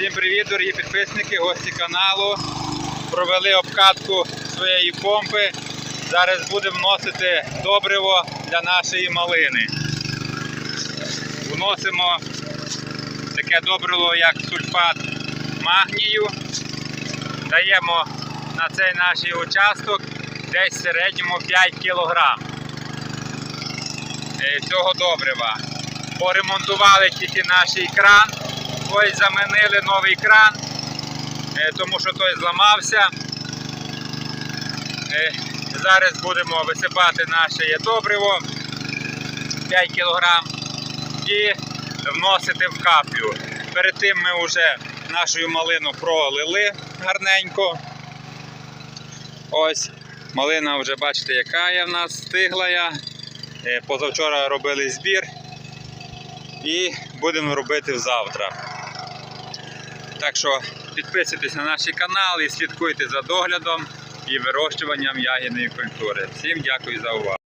Всім привіт, дорогі підписники, гості каналу. Провели обкатку своєї помпи. Зараз будемо вносити добриво для нашої малини. Вносимо таке добриво, як сульфат магнію. Даємо на цей наш участок десь в середньому 5 кг цього добрива. Поремонтували тільки наш кран. Ось замінили новий кран, е, тому що той зламався. Е, Зараз будемо висипати наше добриво 5 кг і вносити в каплю. Перед тим ми вже нашу малину пролили гарненько. Ось малина вже бачите, яка є в нас стигла. я. Е, Позавчора робили збір і будемо робити завтра. Так що підписуйтесь на наш канал і слідкуйте за доглядом і вирощуванням ягідної культури. Всім дякую за увагу.